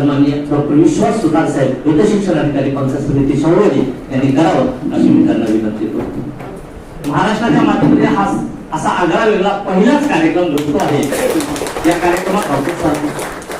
सन्माननीय डॉक्टर विश्वास सुतार साहेब वृत्त शिक्षण अधिकारी पंचायत समिती संयोजी यांनी करावं अशी मी त्यांना विनंती करतो. महाराष्ट्राच्या मातीमध्ये हा असा आगळा वेगळा पहिलाच कार्यक्रम घडतो आहे. या कार्यक्रमात डॉक्टर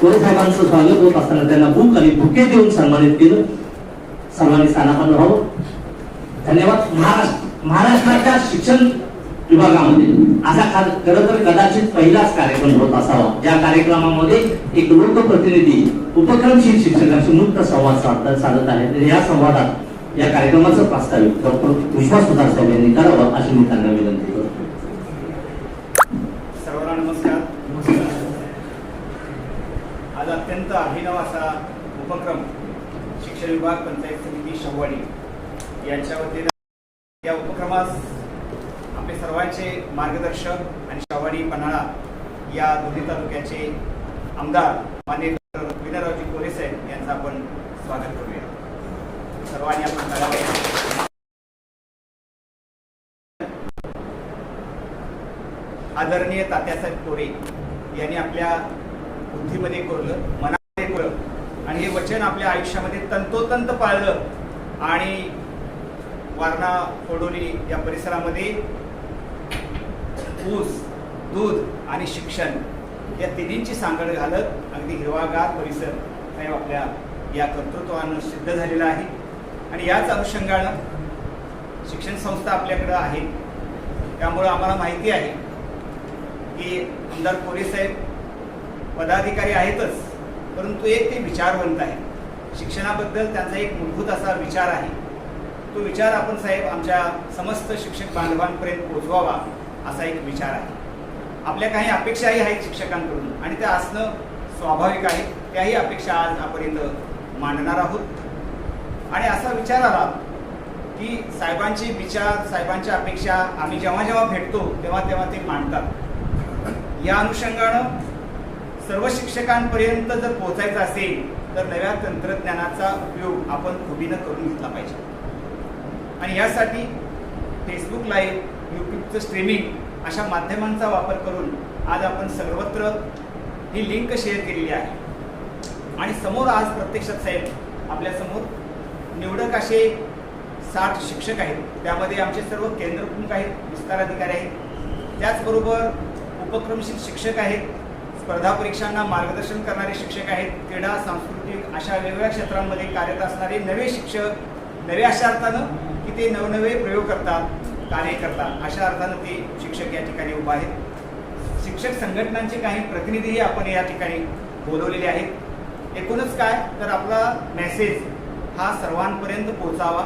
कोरे साहेबांचं स्वागत होत असताना त्यांना बुक आणि बुके देऊन सन्मानित केलं. सर्वांनी स्थानापन्न व्हावं धन्यवाद. महाराष्ट्र महाराष्ट्राच्या शिक्षण विभागामध्ये म्हणजे असा खरं तर कदाचित पहिलाच कार्यक्रम होत असावा. ज्या कार्यक्रमामध्ये एक लोकप्रतिनिधी उपक्रमशील शिक्षकांशी मुक्त संवाद साधत साधत आहे तर या संवादात या कार्यक्रमाचं प्रास्ताविक डॉक्टर विश्वास सुधार साहेब यांनी करावं अशी मी त्यांना विनंती करतो. सर्वांना नमस्कार. आज अत्यंत अभिनव असा उपक्रम शिक्षण विभाग पंचायत समिती शव्वाडी यांच्या वतीने या उपक्रमास आपले मार्गदर्शक आणि शव्वाडी पन्हाळा या दोन्ही तालुक्याचे आमदार मान्य डॉक्टर विनयरावजी कोरे साहेब यांचं आपण स्वागत करूया. सर्वांनी आपण आदरणीय तात्यासाहेब कोरे यांनी आपल्या बुद्धीमध्ये कोरलं मनामध्ये कोरलं आणि हे वचन आपल्या आयुष्यामध्ये तंतोतंत पाळलं आणि वारणा फोडोली या परिसरामध्ये ऊस दूध आणि शिक्षण या तिन्हींची सांगड घालत अगदी हिरवागार परिसर साहेब आपल्या या कर्तृत्वानं सिद्ध झालेला आहे. आणि याच अनुषंगानं शिक्षण संस्था आपल्याकडं आहे. त्यामुळं आम्हाला माहिती आहे की आमदार कोरे साहेब पदाधिकारी आहेतच परंतु एक ते विचारवंत आहे. शिक्षणाबद्दल त्यांचा एक मूलभूत असा विचार आहे. तो विचार आपण साहेब आमच्या समस्त शिक्षक बांधवांपर्यंत पोचवावा असा एक विचार आहे. आपल्या काही अपेक्षाही आहेत शिक्षकांकडून आणि त्या असणं स्वाभाविक आहे. त्याही अपेक्षा आज आपर्यंत मांडणार आहोत. आणि असा विचार आला की साहेबांचे विचार साहेबांच्या अपेक्षा आम्ही जेव्हा जेव्हा भेटतो तेव्हा तेव्हा ते मांडतात. या अनुषंगानं सर्व शिक्षकांपर्यंत जर पोहोचायचं असेल तर नव्या तंत्रज्ञानाचा उपयोग आपण खुबीनं करून घेतला पाहिजे. आणि यासाठी फेसबुक लाईव्ह फक्त स्ट्रीमिंग अशा माध्यमांचा वापर करून आज आपण सर्वत्र ही लिंक शेअर केलेली आहे. आणि समोर आज प्रत्यक्षात साहेब आपल्यासमोर निवडक असे साठ शिक्षक आहेत. त्यामध्ये आमचे सर्व केंद्रप्रमुख आहेत विस्तार अधिकारी आहेत. त्याचबरोबर उपक्रमशील शिक्षक आहेत. स्पर्धा परीक्षांना मार्गदर्शन करणारे शिक्षक आहेत. क्रीडा सांस्कृतिक अशा वेगवेगळ्या क्षेत्रांमध्ये कार्यरत असणारे नवे शिक्षक नवे अशा अर्थानं की ते नवनवे प्रयोग करतात. कार्यकर्ता अशा अर्थानं ते शिक्षक या ठिकाणी उभा आहेत. शिक्षक संघटनांचे काही प्रतिनिधीही आपण या ठिकाणी बोलवलेले आहेत. एकूणच काय? तर आपला मेसेज हा सर्वांपर्यंत पोहोचावा.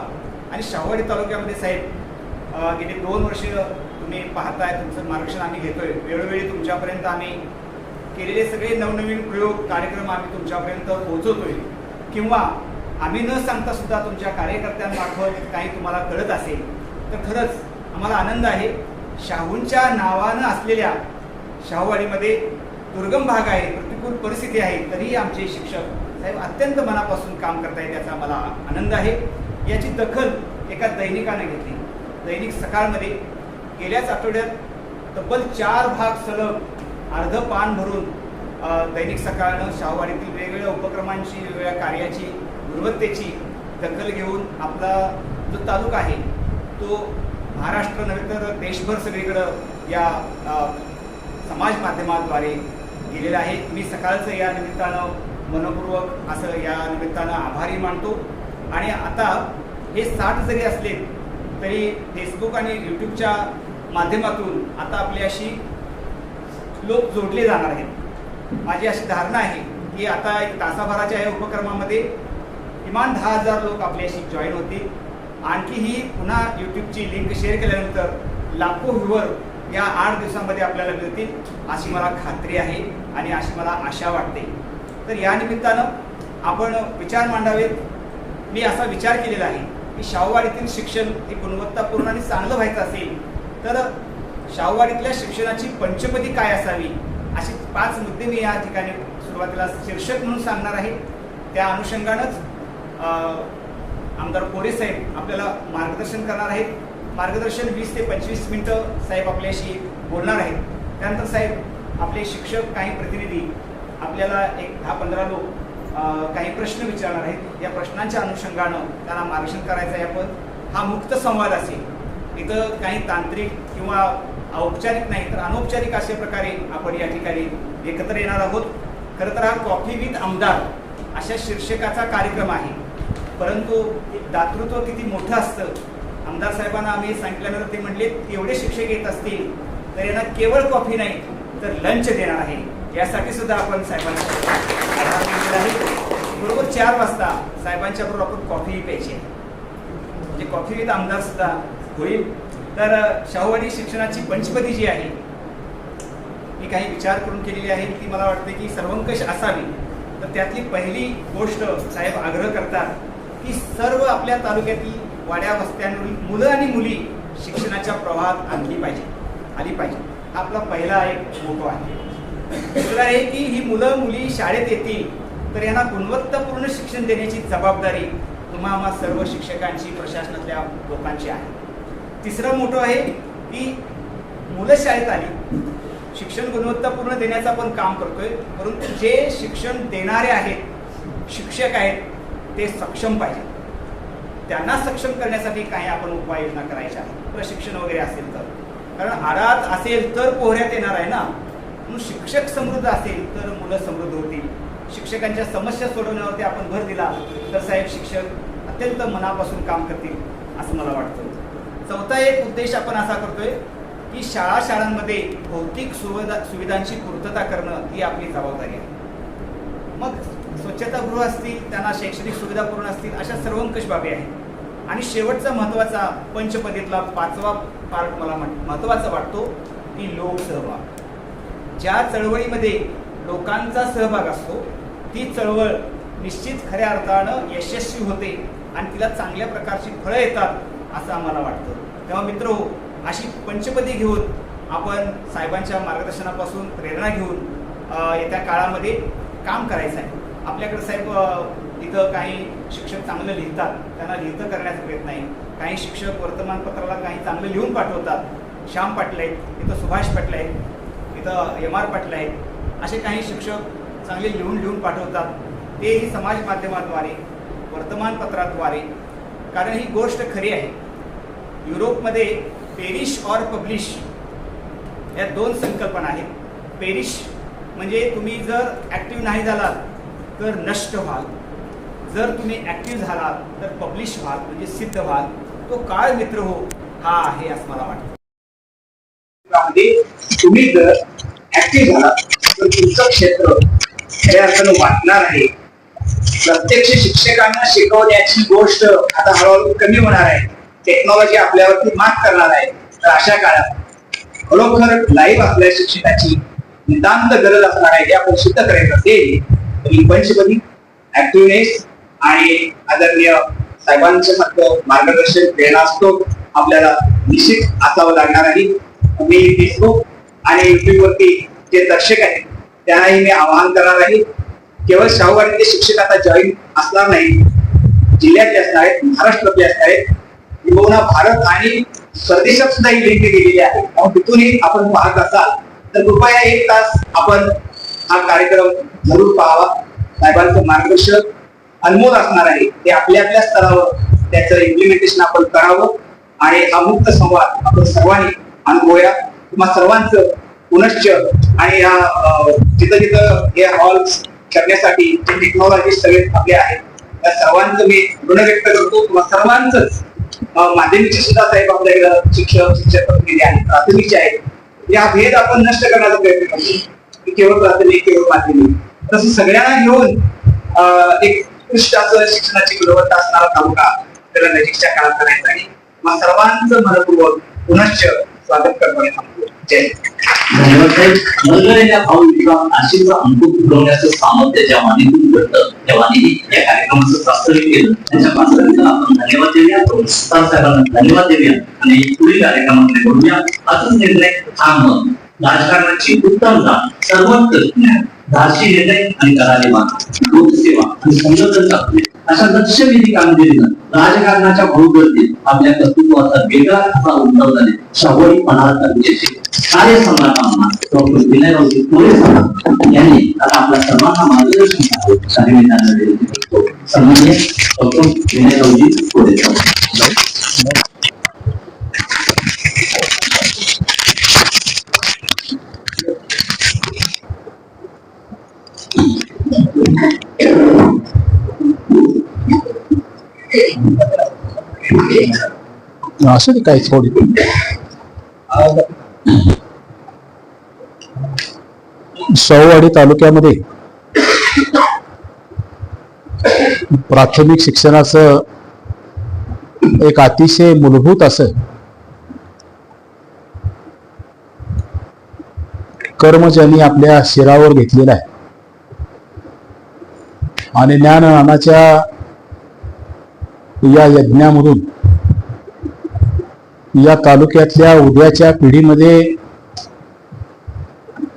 आणि शाहवाडी तालुक्यामध्ये साहेब गेले गेली दोन वर्ष तुम्ही पाहताय तुमचं मार्गदर्शन आम्ही घेतोय. वेळोवेळी तुमच्यापर्यंत आम्ही केलेले सगळे नवनवीन प्रयोग कार्यक्रम आम्ही तुमच्यापर्यंत पोहोचवतोय. किंवा आम्ही न सांगता सुद्धा तुमच्या कार्यकर्त्यांमार्फत काही तुम्हाला कळत असेल तर खरंच आम्हाला आनंद आहे. शाहूंच्या नावानं असलेल्या शाहूवाडीमध्ये दुर्गम भाग आहे प्रतिकूल परिस्थिती आहे तरीही आमचे शिक्षक साहेब अत्यंत मनापासून काम करतायत याचा मला आनंद आहे. याची दखल एका दैनिकानं घेतली. दैनिक सकाळमध्ये गेल्याच आठवड्यात तब्बल चार भाग सलग अर्ध पान भरून दैनिक सकाळनं शाहूवाडीतील वेगवेगळ्या उपक्रमांची वेगवेगळ्या कार्याची गुणवत्तेची दखल घेऊन आपला जो तालुका आहे तो महाराष्ट्र नव्हे तर देशभर सगळीकडं या समाज माध्यमाद्वारे गेलेलं आहे. मी सकाळचं या निमित्तानं मनपूर्वक असं या निमित्तानं आभारी मानतो. आणि आता हे साठ जरी असले तरी फेसबुक आणि यूट्यूबच्या माध्यमातून आता आपली अशी लोक जोडले जाणार आहेत. माझी अशी धारणा आहे की आता एक तासाभराच्या या उपक्रमामध्ये किमान दहा हजार लोक आपल्याशी जॉईन होतील. आणखी ही पुन्हा यूट्यूबची लिंक शेअर केल्यानंतर लाखो व्ह्यूवर या आठ दिवसांमध्ये आपल्याला मिळतील अशी मला खात्री आहे आणि अशी मला आशा वाटते. तर या निमित्तानं आपण विचार मांडावेत. मी असा विचार केलेला आहे की शाहूवाडीतील शिक्षण हे गुणवत्तापूर्ण आणि चांगलं व्हायचं असेल तर शाहूवाडीतल्या शिक्षणाची पंचपदी काय असावी असे पाच मुद्दे मी या ठिकाणी सुरुवातीला शीर्षक म्हणून सांगणार आहे. त्या अनुषंगानंच आमदार कोरे साहेब आपल्याला मार्गदर्शन करणार आहेत. मार्गदर्शन वीस ते पंचवीस मिनिटं साहेब आपल्याशी बोलणार आहेत. त्यानंतर साहेब आपले शिक्षक काही प्रतिनिधी आपल्याला एक दहा पंधरा लोक काही प्रश्न विचारणार आहेत. या प्रश्नांच्या अनुषंगानं त्यांना मार्गदर्शन करायचं आहे आपण. हा मुक्त संवाद असेल. इथं काही तांत्रिक किंवा औपचारिक नाही तर अनौपचारिक अशा प्रकारे आपण या ठिकाणी एकत्र येणार आहोत. खरं तर हा कॉफी विथ आमदार अशा शीर्षकाचा कार्यक्रम आहे. परंतु दातृत्व किती मोठं असतं? आमदार साहेबांना आम्ही सांगितल्यानंतर ते म्हणले एवढे शिक्षक येत असतील तर यांना केवळ कॉफी नाही तर लंच देणार आहे. यासाठी सुद्धा आपण साहेबांना बरोबर चार वाजता साहेबांच्या बरोबर आपण कॉफी प्यायची म्हणजे कॉफी विथ आमदार सुद्धा होईल. तर शाहूवाडी शिक्षणाची पंचपदी जी आहे मी काही विचार करून केलेली आहे ती मला वाटते की सर्वंकष असावी. तर त्यातली पहिली गोष्ट साहेब आग्रह करतात की सर्व आपल्या तालुक्यातील वाड्या वस्त्यांवरील मुलं आणि मुली शिक्षणाच्या प्रवाहात आणली पाहिजे आली पाहिजे. आपला पहिला एक मोठो आहे. दुसरा आहे की ही मुलं मुली शाळेत येतील तर यांना गुणवत्तापूर्ण शिक्षण देण्याची जबाबदारी तुम्हा आम्हा सर्व शिक्षकांची प्रशासनातल्या लोकांची आहे. तिसरं मोठं आहे की मुलं शाळेत आली शिक्षण गुणवत्तापूर्ण देण्याचं आपण काम करतोय परंतु जे शिक्षण देणारे आहेत शिक्षक आहेत ते सक्षम पाहिजे. त्यांना सक्षम करण्यासाठी काही आपण उपाययोजना करायच्या. प्रशिक्षण वगैरे असेल तर. कारण आडात असेल तर पोहऱ्यात येणार आहे ना. म्हणून शिक्षक समृद्ध असेल तर मुलं समृद्ध होतील. शिक्षकांच्या समस्या सोडवण्यावरती आपण भर दिला तर साहेब शिक्षक अत्यंत मनापासून काम करतील असं मला वाटतं. चौथा एक उद्देश आपण असा करतोय की शाळा शाळांमध्ये भौतिक सुविधा सुविधांची पूर्तता करणं ही आपली जबाबदारी आहे. मग स्वच्छतागृह असतील त्यांना शैक्षणिक सुविधा पूर्ण असतील अशा सर्वंकष बाबी आहेत. आणि शेवटचा महत्त्वाचा पंचपदीतला पाचवा पार्ट मला म्हण- महत्त्वाचा वाटतो की लोकसहभाग ज्या चळवळीमध्ये लोकांचा सहभाग असतो ती चळवळ निश्चित खऱ्या अर्थानं यशस्वी होते आणि तिला चांगल्या प्रकारची फळं येतात असं आम्हाला वाटतं. तेव्हा मित्र हो, अशी पंचपदी घेऊन आपण साहेबांच्या मार्गदर्शनापासून प्रेरणा घेऊन येत्या काळामध्ये काम करायचं आहे. आपल्याकडे साहेब इथं काही शिक्षक चांगलं लिहितात त्यांना लिहितं करण्याचा प्रयत्न आहे. काही शिक्षक वर्तमानपत्राला काही चांगलं लिहून पाठवतात. श्याम पाटील आहेत इथं सुभाष पाटील आहेत इथं एम आर पाटील आहेत. असे काही शिक्षक चांगले लिहून लिहून पाठवतात. तेही समाज माध्यमाद्वारे वर्तमानपत्राद्वारे. कारण ही गोष्ट खरी आहे. युरोपमध्ये पेरिश ऑर पब्लिश या दोन संकल्पना आहेत. पेरिश म्हणजे तुम्ही जर ॲक्टिव्ह नाही झालात तर नष्ट व्हाल. जर तुम्ही ॲक्टिव्ह झालात तर पब्लिश व्हाल म्हणजे सिद्ध व्हाल. तो काळ मित्र हो हा आहे असं मला वाटतं. तुम्ही जर ऍक्टिव्ह झाला तर तुमचं क्षेत्र खऱ्या अर्थानं वाटणार आहे. प्रत्यक्ष शिक्षकांना शिकवण्याची गोष्ट आता हळूहळू कमी होणार आहे. टेक्नॉलॉजी आपल्यावरती मात करणार आहे. तर अशा काळात खरोखर लाईव्ह आपल्या शिक्षकाची नितांत गरज असणार आहे हे आपण सिद्ध करायचं ते तर ही ऍक्टिव्हनेस आणि आदरणीय साहेबांच्या सारखं मार्गदर्शन प्रेरणा असतो. आपल्याला निश्चित असावं लागणार आहे. मी फेसबुक आणि युट्यूब वरती जे दर्शक आहेत त्यांनाही मी आवाहन करणार आहे. केवळ शाहूवाडीतले शिक्षक आता जॉईन असणार नाही. जिल्ह्यातले असणार आहेत महाराष्ट्रातले असणार आहेत. किंबहुना भारत आणि परदेशात सुद्धा ही लिंक गेलेली आहे. तिथूनही आपण पाहत असाल तर कृपया एक तास आपण हा कार्यक्रम जरूर पाहावा. साहेबांचं मार्गदर्शन अनमोल असणार आहे. ते आपल्या आपल्या स्तरावर त्याचं इम्प्लिमेंटेशन आपण करावं आणि हा मुक्त संवाद आपण सर्वांनी अनुभवूया. तुम्हा सर्वांचं पुनश्च आणि या जिथं जिथं हे हॉल करण्यासाठी जे टेक्नॉलॉजी सगळे आपले आहेत त्या सर्वांचं मी ऋण व्यक्त करतो. तुम्हा सर्वांचंच माध्यमिकचे सुद्धा साहेब आपल्याकडे शिक्षक शिक्षक प्रतिनिधी आहेत प्राथमिकचे आहेत. या भेद आपण नष्ट करण्याचा प्रयत्न करतो. की केवळ प्राथमिक केवळ माध्यमिक तसं सगळ्यांना घेऊन एक उत्कृष्टाचं शिक्षणाची गुणवत्ता असणारा तालुका त्याला नजीकच्या काळात करायचा आहे. मग सर्वांचं मनपूर्वक पुनश्च स्वागत करणे जय धन्यवाद अंकुर फुलवण्याचं सामर्थ्य ज्या वाणीतून घडतं त्या वाणीने या कार्यक्रमाचं वास्तविक केलं. त्यांच्या पाचवीला आपण धन्यवाद देऊया. धन्यवाद देऊया. आणि पुढील कार्यक्रमामध्ये बोलूया. असंच निर्णय ठाम राजकारणाची उत्तम जाण सर्वोत्कृष्ट ज्ञान धाडसी निर्णय आणि करारी मान लोकसेवा आणि संघटन साधणे अशा लक्षवेधी कामगिरीनं राजकारणाच्या भोगदर्तीत आपल्या कर्तृत्वाचा वेगळा असा उमटव झाले. शाहूवाडी पणाचा विजय कार्यसम्राटांना डॉक्टर विनयरावजी कोळे यांनी आता आपल्या सर्वांना मार्गदर्शन करावं. अशी डॉक्टर विनयरावजी कोळे असं ते काही थोडी. सौवाडी तालुक्यामध्ये प्राथमिक शिक्षणाचं एक अतिशय मूलभूत असं कर्म ज्यांनी आपल्या शिरावर घेतलेलं आहे. आणि ज्ञान नानाच्या या यज्ञामधून. या तालुक्यातल्या उद्याच्या पिढीमध्ये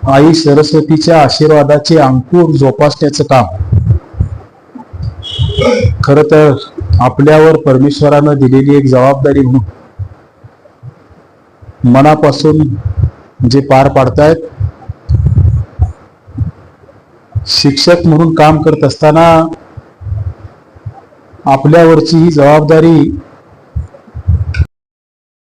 आई सरस्वतीच्या आशीर्वादाचे अंकुर जोपासण्याचं काम. खर तर आपल्यावर परमेश्वरानं दिलेली एक जबाबदारी म्हणून मनापासून जे पार पाडतायत शिक्षक म्हणून काम करत असताना आपल्यावरची ही जबाबदारी